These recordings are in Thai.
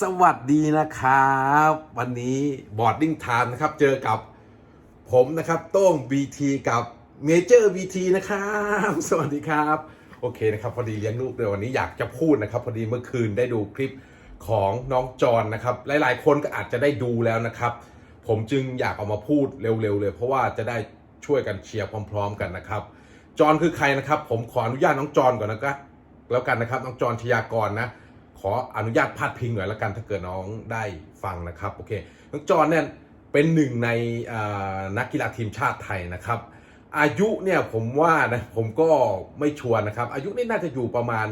สวัสดีนะครับ วันนี้บอร์ดดิ้งไทม์นะครับ เจอกับผมนะครับ โต้ง BT กับเมเจอร์ BT นะครับ สวัสดีครับ โอเคนะครับ พอดีเลี้ยงลูกเลยวันนี้อยากจะพูดนะครับ พอดีเมื่อคืนได้ดูคลิปของน้องจอนนะครับ หลายๆ คนก็อาจจะได้ดูแล้วนะครับ ผมจึงอยากเอามาพูดเร็วๆเลย เพราะว่าจะได้ช่วยกันเชียร์พร้อม ๆ กันนะครับจอนคือใครนะครับ ผมขออนุญาตน้องจอนก่อนนะครับแล้วกันนะครับน้องจอนชยากรนะ ออนุญาตพาดพิงหน่อยล้วกันถ้าเกิดน้องได้ฟังนะครับโอเคน้องจอนเนี่ยเป็นหนึ่งในนักกีฬาทีมชาติไทยนะครับ อายุเนี่ยผมว่านะผมก็ไม่ชัวร์นะครับ อายุนี่น่าจะอยู่ประมาณ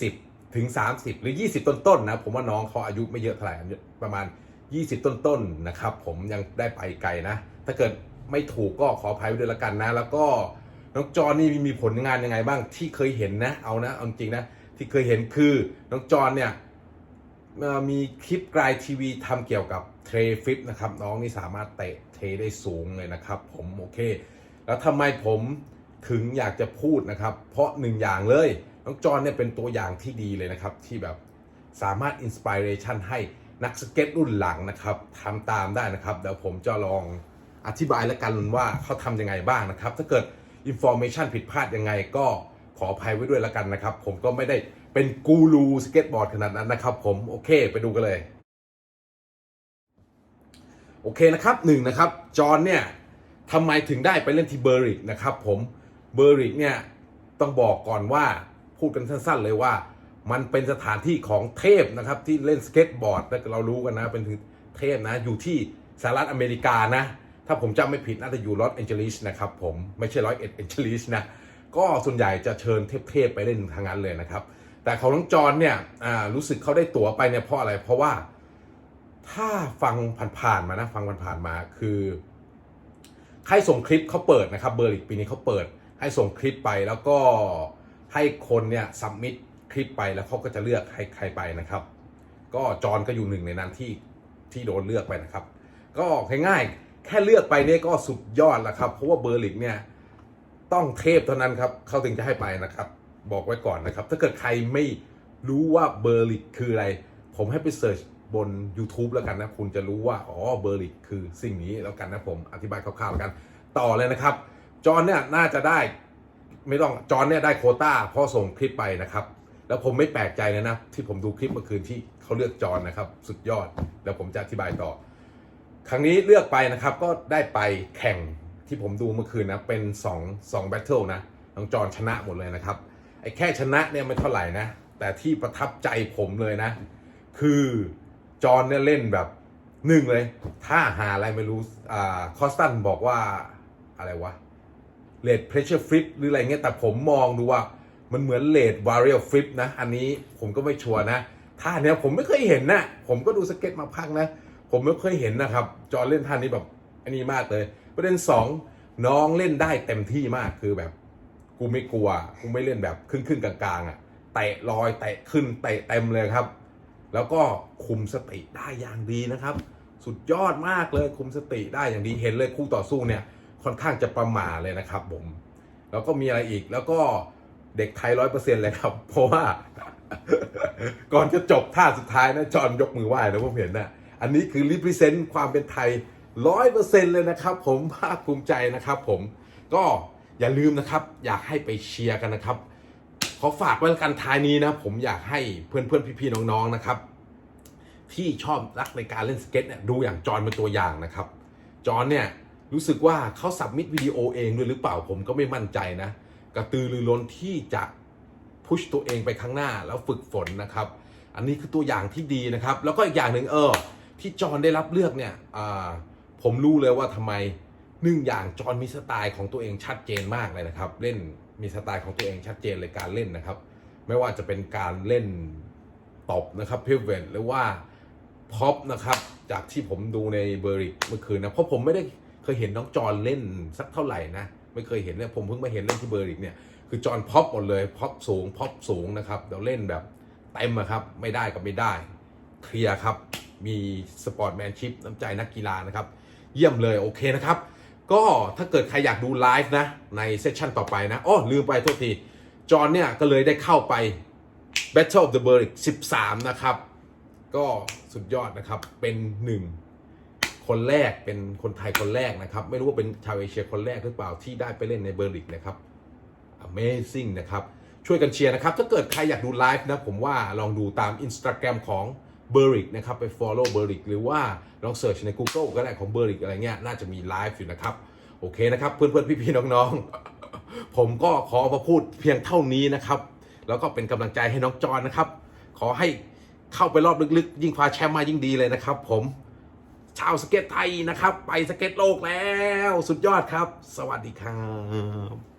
20 ถึง 30 หรือ 20 ต้นๆนะผมว่าน้องเขาอายุไม่เยอะเท่าไหร่ประมาณ 20 ต้นๆนะครับ ผมยังได้ไปไกลนะ ถ้าเกิดไม่ถูกก็ขออภัยไว้ด้วยละกันนะ แล้วก็น้องจอนี่มีผลงานยังไงบ้างที่เคยเห็นนะเอานะเอาจริงนะ ที่เคยเห็นคือน้องจอนเนี่ยมีคลิปกลายทีวีทำเกี่ยวกับเทรฟิปนะครับน้องนี่สามารถเตะเทได้สูงเลยนะครับ ผมโอเค แล้วทำไมผมถึงอยากจะพูดนะครับ เพราะหนึ่งอย่างเลย น้องจอนเนี่ยเป็นตัวอย่างที่ดีเลยนะครับ ที่แบบสามารถอินสปิเรชันให้นักสเก็ตรุ่นหลังนะครับทำตามได้นะครับเดี๋ยวผมจะลองอธิบายแล้วกันว่าเขาทำยังไงบ้างนะครับ ถ้าเกิดอินโฟ a t ชันผิดพลาดยังไงก็ ขออภัยไว้ด้วยล้วกันนะครับ ผมก็ไม่ได้เป็นกูรูสเก็ตบอร์ดขนาดนั้นนะครับผมโอเคไปดูกันเลย โอเคนะครับหนึ่งนะครับจอห์นเนี่ยทำไมถึงได้ไปเล่นที่เบอริกนะครับผมเบอริกเนี่ยต้องบอกก่อนว่าพูดกันสั้นๆเลยว่า มันเป็นสถานที่ของเทพนะครับที่เล่นสเก็ตบอร์ดแล้วเรารู้กันนะเป็นถึงเทพนะอยู่ที่สหรัฐอเมริกานะ ถ้าผมจำไม่ผิดน่าจะอยู่ลอสแอนเจลิสนะครับผมไม่ใช่ร้อยเอ็ดแอนเจลิสนะ ก็ส่วนใหญ่จะเชิญเทพๆไปเล่นทางนั้นเลยนะครับ แต่ของน้องจอนเนี่ยรู้สึกเขาได้ตั๋วไปเนี่ยเพราะอะไรเพราะว่าถ้าฟังผ่านๆมานะฟังผ่านๆมาคือให้ส่งคลิปเขาเปิดนะครับเบอร์ลิกปีนี้เขาเปิด ให้ส่งคลิปไปแล้วก็ให้คนเนี่ยสัมมิตคลิปไปแล้วเขาก็จะเลือกให้ใครไปนะครับ ก็จอนก็อยู่หนึ่งในนั้นที่ที่โดนเลือกไปนะครับ ก็ง่ายๆแค่เลือกไปเนี่ยก็สุดยอดแล้วครับเพราะว่าเบอร์ลิกเนี่ย ต้องเทพเท่านั้นครับเขาถึงจะให้ไปนะครับ บอกไว้ก่อนนะครับ ถ้าเกิดใครไม่รู้ว่าเบอร์ลิกคืออะไร ผมให้ไปเสิร์ชบน YouTube แล้วกันนะ คุณจะรู้ว่า อ๋อเบอร์ลิกคือสิ่งนี้แล้วกันนะผมอธิบายคร่าวๆแล้วกัน ต่อเลยนะครับ จอนเนี่ยน่าจะได้ ไม่ต้องจอนเนี่ยได้โคต้าพราะส่งคลิปไปนะครับ แล้วผมไม่แปลกใจเลยนะ ที่ผมดูคลิปเมื่อคืนที่เขาเลือกจอนนะครับ สุดยอดเดี๋ยวผมจะอธิบายต่อ ครั้งนี้เลือกไปนะครับก็ได้ไปแข่ง ที่ผมดูเมื่อคืนนะ เป็น2 2 battle นะน้องจอนชนะหมดเลยนะครับ ไอ้แค่ชนะเนี่ยไม่เท่าไหร่นะ แต่ที่ประทับใจผมเลยนะ คือจอนเนี่ยเล่นแบบหนึ่งเลย ถ้าหาอะไรไม่รู้อ่าคอสตันบอกว่าอะไรวะเลดเพรสเชอร์ฟลิปหรืออะไรเงี้ยแต่ผมมองดูว่ามันเหมือนเลดวาเรียลฟลิปนะ อันนี้ผมก็ไม่ชัวร์นะท่าเนี้ยผมไม่เคยเห็นนะ ผมก็ดูสเก็ตมาพักนะ ผมไม่เคยเห็นนะครับ จอนเล่นท่านี้แบบ อันนี้มากเลย ประเด็นสองน้องเล่นได้เต็มที่มากคือแบบ กูไม่กลัวกูไม่เล่นแบบครึ่งครึ่งกลางๆอะเตะลอยเตะขึ้นเตะเต็มเลยครับ แล้วก็คุมสติได้อย่างดีนะครับ สุดยอดมากเลยคุมสติได้อย่างดีเห็นเลยคู่ต่อสู้เนี่ยค่อนข้างจะประหมาเลยนะครับผมแล้วก็มีอะไรอีกแล้วก็เด็กไทยร้อยเปอร์เซ็นต์เลยครับ เพราะว่า ก่อนจะจบท่าสุดท้ายนะจอห์นยกมือไหว้แล้วผมเห็นนะอันนี้คือรีพ e เซนต์ความเป็นไทย ร้อยเปอร์เซ็นต์เลยนะครับ ผมภาคภูมิใจนะครับ ผมก็อย่าลืมนะครับ อยากให้ไปเชียร์กันนะครับ ขอฝากไว้กันท้ายนี้นะ ผมอยากให้เพื่อนเพื่อนๆพี่ๆน้องๆนะครับ ที่ชอบรักในการเล่นสเก็ตเนี่ยดูอย่างจอห์นเป็นตัวอย่างนะครับ จอห์นเนี่ยรู้สึกว่าเขาสับมิดวิดีโอเองด้วยหรือเปล่าผมก็ไม่มั่นใจนะ กระตือรือร้นที่จะพุชตัวเองไปข้างหน้าแล้วฝึกฝนนะครับ อันนี้คือตัวอย่างที่ดีนะครับ แล้วก็อีกอย่างหนึ่งเออที่จอห์นได้รับเลือกเนี่ยอ่า ผมรู้เลยว่าทำไมหนึ่งอย่างจอห์นมีสไตล์ของตัวเองชัดเจนมากเลยนะครับ เล่นมีสไตล์ของตัวเองชัดเจนเลยการเล่นนะครับ ไม่ว่าจะเป็นการเล่นตบนะครับพิเวนหรือว่าพ็อปนะครับจากที่ผมดูในเบอร์ริกเมื่อคืนนะเพราะผมไม่ได้เคยเห็นน้องจอนเล่นสักเท่าไหร่นะไม่เคยเห็นเนี่ยผมเพิ่งมาเห็นเล่นที่เบอร์ริกเนี่ยคือจอนพ็อปหมดเลยพ็อปสูงพ็อปสูงนะครับเดี๋ยวเล่นแบบเต็มครับไม่ได้ก็ไม่ได้เคลียร์ครับมีสปอร์ตแมนชิพน้ำใจนักกีฬานะครับ เยี่ยมเลยโอเคนะครับ ก็ถ้าเกิดใครอยากดูไลฟ์นะในเซสชันต่อไปนะอ้อลืมไปโทษที จอนเนี่ยก็เลยได้เข้าไป Battle of the b u r i c 13 นะครับ ก็สุดยอดนะครับเป็นหนึ่งคนแรกเป็นคนไทยคนแรกนะครับ ไม่รู้ว่าเป็นชาวเอเชียคนแรกหรือเปล่าที่ได้ไปเล่นในเบอร์ลิกนะครับ Amazing นะครับ ช่วยกันเชียร์นะครับ ถ้าเกิดใครอยากดูไลฟ์นะ ผมว่าลองดูตาม Instagram ของ b e r r i c นะครับ ไป follow b e r i c หรือว่าลองเสิร์ชใน Google ก็ได้ของ b e r r i c อะไรเงี้ยน่าจะมีไลฟ์อยู่นะครับ โอเคนะครับ เพื่อนๆ พี่ๆ น้องๆ ผมก็ขอมาพูดเพียงเท่านี้นะครับ แล้วก็เป็นกำลังใจให้น้องจอนนะครับ ขอให้เข้าไปรอบลึกๆ ยิ่งคว้าแชมป์มายิ่งดีเลยนะครับ ผมชาวสเก็ตไทยนะครับ ไปสเก็ตโลกแล้ว สุดยอดครับ สวัสดีครับ